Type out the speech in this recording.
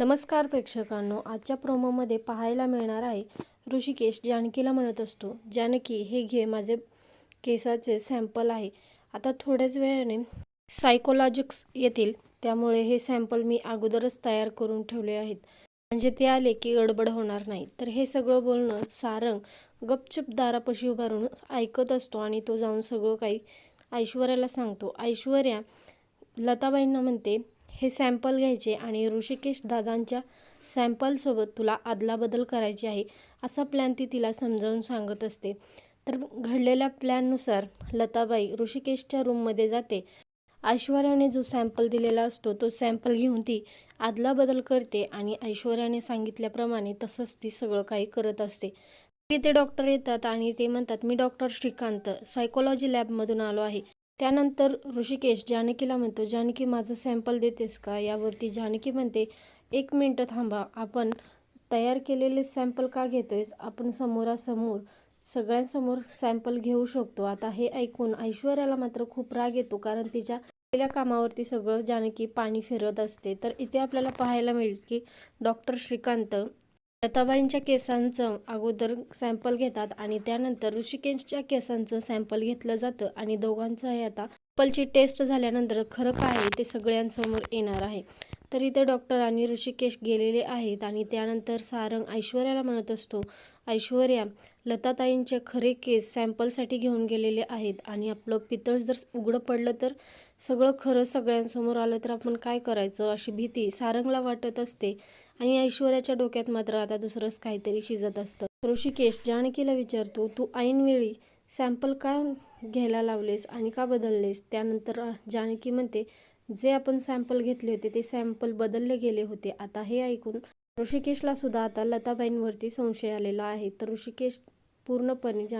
नमस्कार प्रेक्षकांनो आजच्या प्रोमोमध्ये पाहायला मिळणार आहे ऋषिकेश जानकीला म्हणत असतो जानकी हे घे माझे केसाचे सॅम्पल आहे. आता थोड्याच वेळाने सायकोलॉजिक्स येतील त्यामुळे हे सॅम्पल मी अगोदरच तयार करून ठेवले आहेत. म्हणजे ते आले की गडबड होणार नाही. तर हे सगळं बोलणं सारंग गपचूप दारापाशी उभारून ऐकत असतो आणि तो जाऊन सगळं काही ऐश्वर्याला सांगतो. ऐश्वर्या लताबाईंना म्हणते हे सॅम्पल घ्यायचे आणि ऋषिकेश दादांच्या सॅम्पलसोबत तुला अदलाबदल करायची आहे असा प्लॅन ती तिला समजावून सांगत असते. तर घडलेल्या प्लॅननुसार लताबाई ऋषिकेशच्या रूममध्ये जाते. ऐश्वर्याने जो सॅम्पल दिलेला असतो तो सॅम्पल घेऊन ती आदलाबदल करते आणि ऐश्वर्याने सांगितल्याप्रमाणे तसंच ती सगळं काही करत असते. तिथे डॉक्टर येतात आणि ते म्हणतात मी डॉक्टर श्रीकांत सायकोलॉजी लॅबमधून आलो आहे. त्यानंतर ऋषिकेश जानकीला म्हणतो जानकी माझं सॅम्पल देतेस का? यावरती जानकी म्हणते एक मिनटं थांबा आपण तयार केलेले सॅम्पल का घेतोयस? आपण समोरासमोर सगळ्यांसमोर सॅम्पल घेऊ शकतो. आता हे ऐकून ऐश्वर्याला मात्र खूप राग येतो कारण तिच्या केलेल्या कामावरती सगळं जानकी पाणी फिरत असते. तर इथे आपल्याला पाहायला मिळेल की डॉक्टर श्रीकांत लताबाईंच्या केसांचं अगोदर सॅम्पल घेतात आणि त्यानंतर ऋषिकेशच्या केसांचं सॅम्पल घेतलं जातं आणि दोघांचंही आता सॅम्पलची टेस्ट झाल्यानंतर खरं काय आहे ते सगळ्यांसमोर येणार आहे. तर इथे डॉक्टर आणि ऋषिकेश गेलेले आहेत आणि त्यानंतर सारंग ऐश्वर्याला म्हणत असतो ऐश्वर्या लताताईंचे खरे केस सॅम्पलसाठी घेऊन गेलेले आहेत आणि आपलं पितळ जर उघडं पडलं तर सगळं खरं सगळ्यांसमोर आलं तर आपण काय करायचं? अशी भीती सारंगला वाटत असते आणि ऐश्वर्याच्या डोक्यात मात्र आता दुसरंच काहीतरी शिजत असतं. ऋषिकेश जानकीला विचारतो तू ऐनवेळी सॅम्पल का घ्यायला लावलेस आणि का बदललेस? त्यानंतर जानकी म्हणते जे आपण सॅम्पल घेतले होते ते सॅम्पल बदलले गेले होते. आता हे ऐकून ऋषिकेशला सुद्धा आता लताबाईंवरती संशय आलेला आहे. तर ऋषिकेश पूर्णपणे